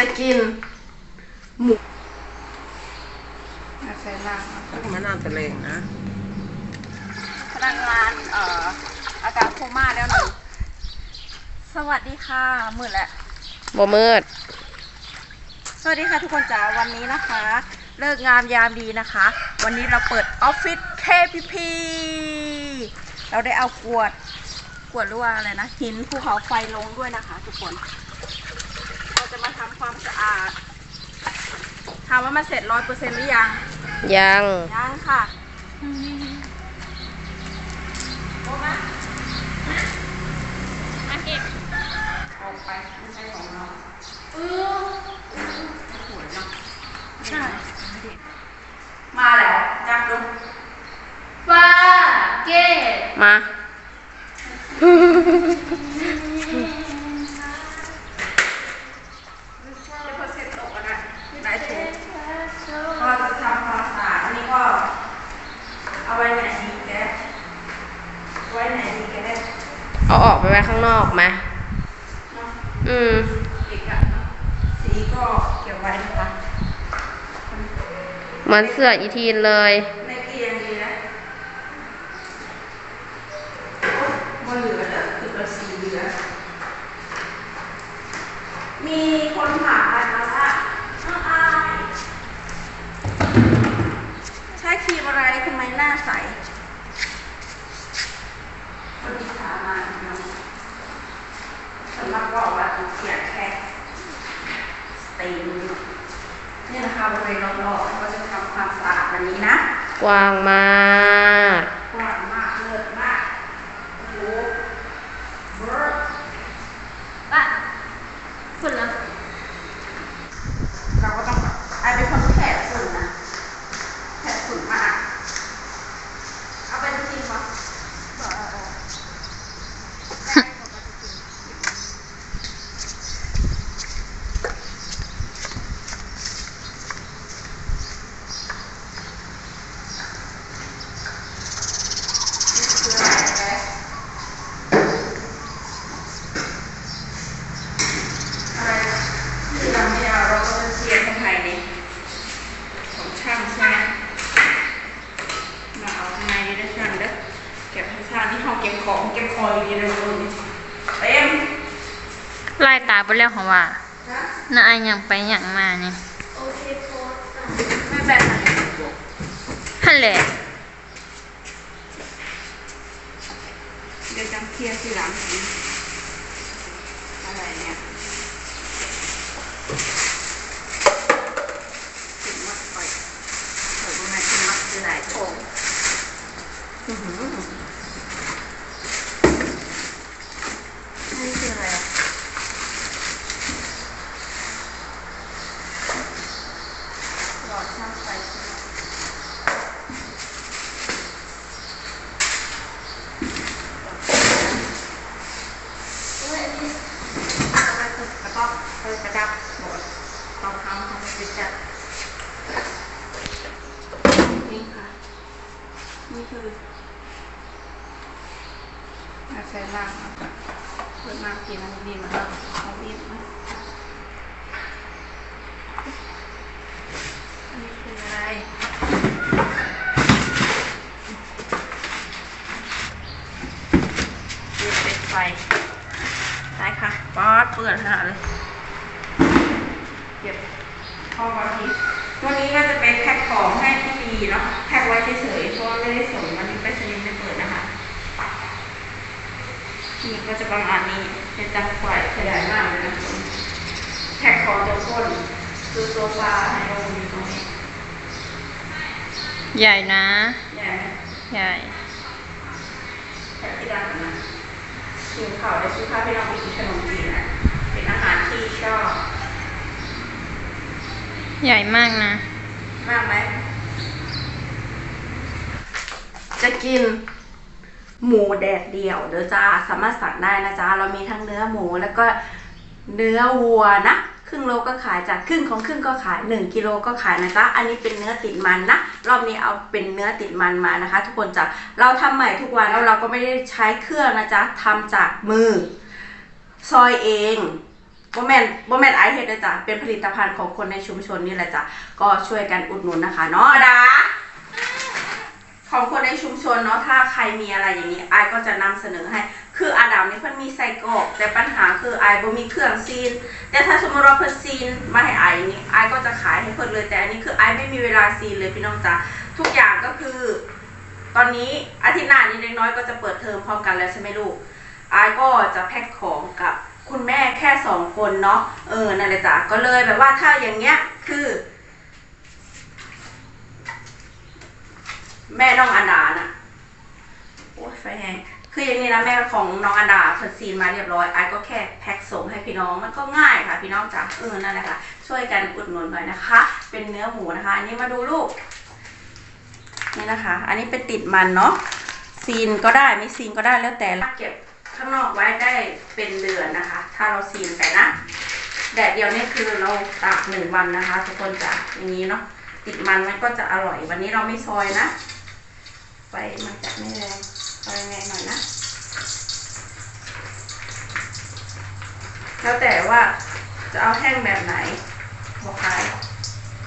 จะกินหมูมาใส่ล่างมะนาวทะเลนะพนักงานเอ่ออาการโคม่าแล้วหนึ่งสวัสดีค่ะมืดแล้วบ่มืด สวัสดีค่ะทุกคนจ้าวันนี้นะคะ เลิกงามยามดีนะคะ วันนี้เราเปิดออฟฟิศ KPP เราได้เอากวดกวดหรือว่าอะไรนะหินภูเขาไฟลงด้วยนะคะ ทุกคน เราจะมาทำ ความสะอาดถามว่ามันเสร็จร้อยเปอร์เซ็นต์หรือยัง ยัง ยังค่ะโอ้มามาเก็บออกไปไม่ใช่ของเราเออสวยเนาะใช่มาแล้วจับดูฟ้าเกตมา จะเปอร์เซ็นต์ตกกันนะไหนถูกก็จะทำความสะอาดอันนี้ก็ เอาไว้ไหนดีแกไว้ไหนดีแกได้เอาออกไปไว้ข้างนอกไหมเนาะอืมอีกอะสีก็เก็บไว้นะคะเหมือนเสื้ออีทีนเลยในเกียงดีนะบ่เหลือแล้วคือเราสีเหลือ มีคนถามมาว่าน้องอายใช้ครีมอะไรทำไมหน้าใสคนที่ถามมาเนาะสำหรับบอกว่าเขียนแค่สเตนเนี่ยนะคะบริเวณรอบๆก็จะทำความสะอาดวั นี้นะ กว้างมาก กว้างมากเลิศมากโอ้โหเบิร์ด บ้าฝุ่นแล้ว เราก็ต้องแบบไอเป็นคนที่แผดฝุ่นนะแผดฝุ่นมาก เอาไปจริงๆปะบอกเอาเอาได้ปกติจริงนี่คืออะไรแกอะไรที่เราไม่เอาเราก็จะเทียนข้างในนี่ของช่างใช่ไหมมาเอาข้างในนี่ได้ช่างเด้อเก็บให้ช่างที่ห้องเก็บข องเก็บคอยดีเลยคุณเต็มไล่ตาไปแล้วของว่านะน่าอายยังไปยังมานี่โอเคโพสไม่แบบไหนฮันแหละเดี๋ยวจำเคลียร์ทีหลังอะไรเนี่ยติดมัดไปเปิดมาติดมัดคือไหนโถงอื้อหือนี่คืออะไรอะหลอดช่างไฟใช่ไหม แล้วก็เปิดกระดับหมดลองทำทำให้จัดนี่ค่ะ นี่คืออาใส่ล่างเอาก่อนเปิด มากินมันดีมันเอาบีบมาอันนี้คืออะไรบีบเป็นไฟได้ค่ะป๊อดเปื่อนขนาดเลยเก็บข้อวันนี้วันนี้ก็จะเป็นแพ็คของให้ที่ดีเนาะแพ็คไว้เฉยๆเพราะว่าไม่ได้ส่งวันนี้ไปสนิมไม่เปิดนะคะนี่ก็จะประมาณนี้ เป็นจังไฟขยายมากเลยนะทุกคนแพ็คของตัวก้นคือโซฟาให้เราอยู่ตรงนี้ใหญ่นะ ใหญ่ไหมใหญ่แพ็คที่ด้านนะกินข้าวได้ซื้อข้าวให้เราไปกินขนมจีนนะเป็นอาหารที่ชอบ ใหญ่มากนะ มากไหมจะกิน หมูแดดเดี่ยวเด้อจ้าสามารถสั่งได้นะจ้าเรามีทั้งเนื้อหมูแล้วก็เนื้อวัวนะครึ่งโลก็ขายจ้ะครึ่งของครึ่งก็ขาย 1กิโลก็ขายนะจ๊ะอันนี้เป็นเนื้อติดมันนะรอบนี้เอาเป็นเนื้อติดมันมานะคะ ทุกคนจ้ะเราทำใหม่ทุกวันแล้วเราก็ไม่ได้ใช้เครื่องนะจ๊ะทำจากมือ ซอยเองโบแมนโบแมนไอเฮดเลยจ้ะเป็นผลิตภัณฑ์ของคนในชุมชนนี่แหละจ้ะก็ช่วยกันอุดหนุนนะคะเนาะดา ของคนในชุมชนเนาะถ้าใครมีอะไรอย่างนี้ไอก็จะนำเสนอให้ คืออาดัมนี่เพิ่นมีไส้กรอกแต่ปัญหาคือไอบ่มีเครื่องซีน แต่ถ้าสมมติว่าเพิ่นซีนมาให้ไอายนี่ไอก็จะขายให้เพิ่นเลยแต่อันนี้คือไอไม่มีเวลาซีนเลยพี่น้องจ้ะทุกอย่างก็คือ ตอนนี้อาทิตย์หน้านี้เล็กน้อยก็จะเปิดเทอมพร้อมกันแล้วใช่ไหมลูกไอก็จะแพ็คของกับคุณแม่แค่สองคนเนาะเออนั่นแหละจ้ะก็เลยแบบว่าถ้าอย่างเงี้ยคือ แม่น้องอันดาน่ะโอ้ยไฟแห้งคืออย่างนี้นะแม่ของน้องอันดาเธอซีนมาเรียบร้อยไอายก็แค่แพ็คส่งให้พี่น้องมันก็ง่ายค่ะ พี่น้องจ้ะเออนั่นแหละค่ะ ช่วยกันอุดหนุนหน่อยนะคะ เป็นเนื้อหมูนะคะ อันนี้มาดูลูก นี่นะคะ อันนี้เป็นติดมันเนาะซีนก็ได้ไม่ซีนก็ได้แล้วแต่เก็บข้างนอกไว้ได้เป็นเดือนนะคะ ถ้าเราซีนไปนะแดดเดียวนี่คือเราตากหนึ่งวันนะคะ ทุกคนจะอย่างนี้เนาะติดมันมันก็จะอร่อยวันนี้เราไม่ซอยนะ ไฟมันจะไม่แรงไฟแรงหน่อยนะ แล้วแต่ว่าจะเอาแห้งแบบไหนบอกใคร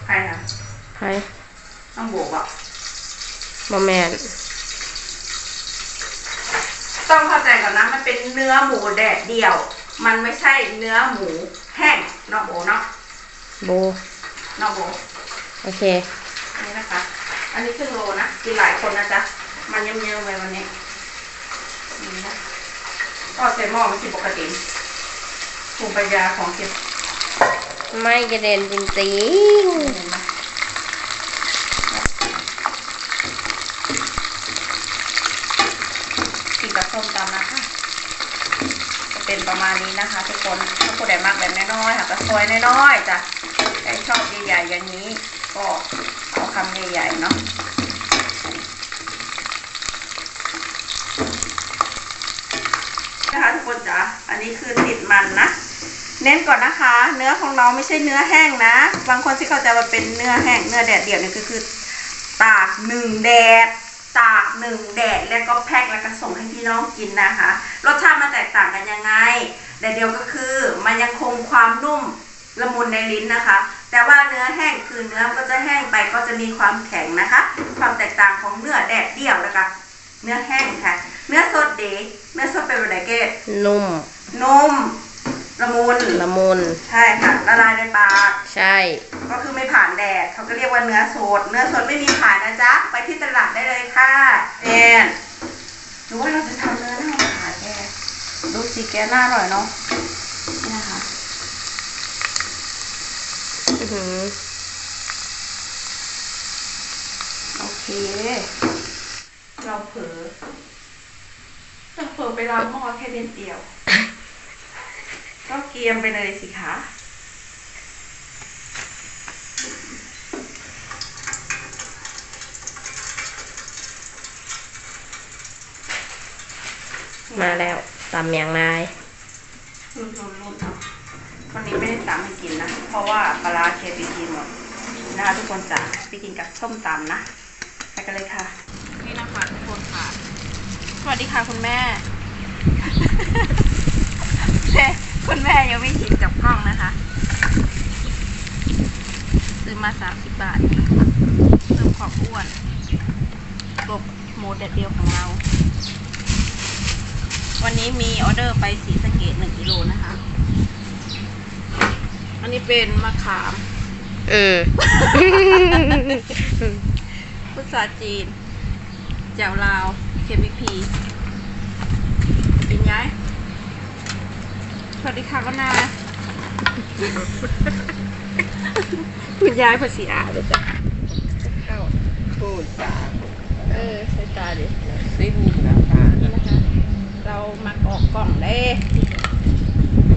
ใครนะใช่ต้องบวกอะบะแมนต้องเข้าใจก่อนนะมันเป็นเนื้อหมูแดดเดียว มันไม่ใช่เนื้อหมูแห้งเนอกโบเนาะโบเนอกโบโอเคอันนี้นะคะ อันนี้ครึ่งโลนะกินหลายคนนะจ๊ะ มันเยิ้มๆเลยวันนี้นี่นะก็ใส่หม้อไม่ใช่ปกติภูมิปัญญาของเก็บไม่กระเด็นจริงเห็นไหมกินกับส้มตำนะคะจะเป็นประมาณนี้นะคะ ทุกคนถ้าผู้ใดมากแบบน้อยๆค่ะก็ซอยน้อยๆจ้ะใครชอบใหญ่ๆอย่างนี้ ก็เอา คำใหญ่ๆเนาะนะคะทุกคนจ้ะอันนี้คือติดมันนะ เน้นก่อนนะคะ เนื้อของเราไม่ใช่เนื้อแห้งนะ บางคนที่เข้าใจว่าเป็นเนื้อแห้ง เนื้อแดดเดี่ยวนี่คือคือตากหนึ่งแดดตากหนึ่งแดดแล้วก็แพ็คแล้วก็ส่งให้พี่น้องกินนะคะ รสชาติมันแตกต่างกันยังไง แต่เดียวก็คือมันยังคงความนุ่มละมุนในลิ้นนะคะ แต่ว่าเนื้อแห้งคือเนื้อมันก็จะแห้งไปก็จะมีความแข็งนะคะ ความแตกต่างของเนื้อแดดเดี่ยวนะคะเนื้อแห้งค่ะ เนื้อสดเดกเนื้อสดเป็นแบบไหนเกดๆนุ่มนุ่มละมุนละมุนใช่ค่ะละลายในปากใช่ ก็คือไม่ผ่านแดดเขาก็เรียกว่าเนื้อสด เนื้อสดไม่มีผ่านนะจ๊ะไปที่ตลาดได้เลยค่ะแอนหรือว่าเราจะทำเนื้อหน้ามาขายแกดูสิแกหน้าอร่อยเนาะนี่นะคะ อื้อหือ โอเค เราเผลอเราเผลอไปล้างหม้อแค่เดียวเดียว ก็เกรียมไปเลยสิคะมาแล้วตำอย่างนายรุ่นรุ่นรุ่นเนาะ วันนี้ไม่ได้ตำให้กินนะ เพราะว่าปลาร้าเคไปกินหมดนะคะทุกคนจ๋าไปกินกับส้มตำนะไปกันเลยค่ะ นี่นะคะทุกคนค่ะ สวัสดีค่ะคุณแม่แม่คุณแม่ยังไม่หินจับกล้องนะคะ ซื้อมาสามสิบบาทเพิ่มความอ้วนกบหมูแดดเดียวของเรา วันนี้มีออเดอร์ไปสีสะเกตหนึ่งกิโลนะคะ อันนี้เป็นมะขาม เออพุทราจีน แจ่วลาวเคมิพีกินย้ายสวัสดีค่ะก็นาคุณยายภาษีอาเลยจ้ะเข้าพูดจาเออใส่ตาดิสิ้นนะคะนี่นะคะ เรามักออกกล่องได้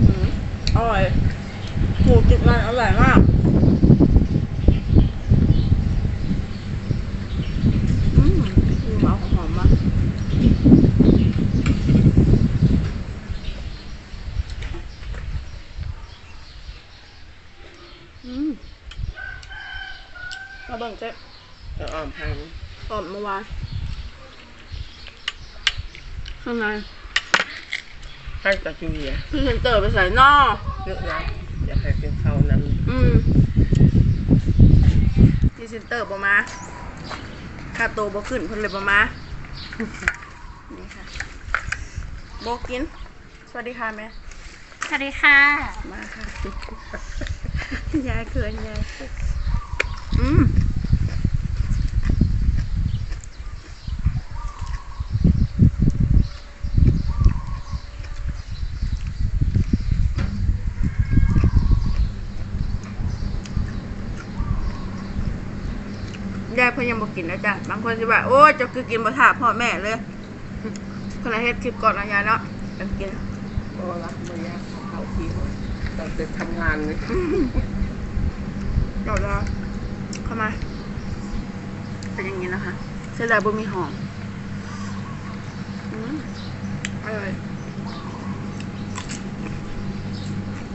อืมอร่อยหมู ติดมันอร่อยมากอืมมีหมาหอมมากอืมมาเบิ่งเจ๊จะอ่อมพันตอนเมื่อวานข้างในให้กับจูเลียพรีเซนเตอร์ไปใส่นอกเยอะนะอยาก ให้เป็นเขานั้นอืมพรีเซนเตอร์ประมาค่าโตวบ่ขึ้นเพิ่นเลยประมา นี่ค่ะโบกิน สวัสดีค่ะแม่ สวัสดีค่ะ มาค่ะ ยายเขินยายอืม ยายเพิ่นยังบ่กินนะจ๊ะบางคนสิว่าโอ้ยเจะคือกินบ่ถาพ่อแม่เลยคนละเฮ็ดคลิปก่อนนะยายเนาะจะกินโอ้รักไม่ยากเขาที่เราจะทำงานเลยเดี๋ยวเราเข้ามา เป็นอย่างนี้นะคะเส้นลายบะหมี่หอมอืมอร่อย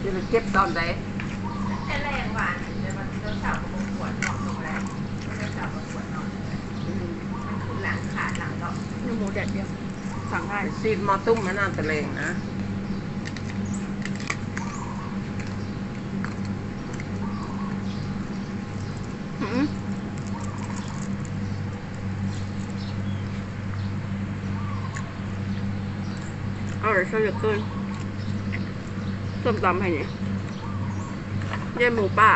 จะไปเก็บตอนไหน มูแดดเดียว สั่งได้ซีดมอตุ้มมันน่าตะเลงนะ อร่อยซะเหลือเกินส้มตำให้เนี่ยเยี่หมูป่า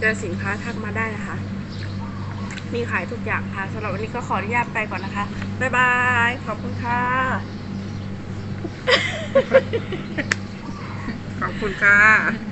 เจอสินค้าทักมาได้นะคะ มีขายทุกอย่างค่ะสำหรับวันนี้ก็ขออนุญาตไปก่อนนะคะ บ๊ายบาย ขอบคุณค่ะ ขอบคุณค่ะ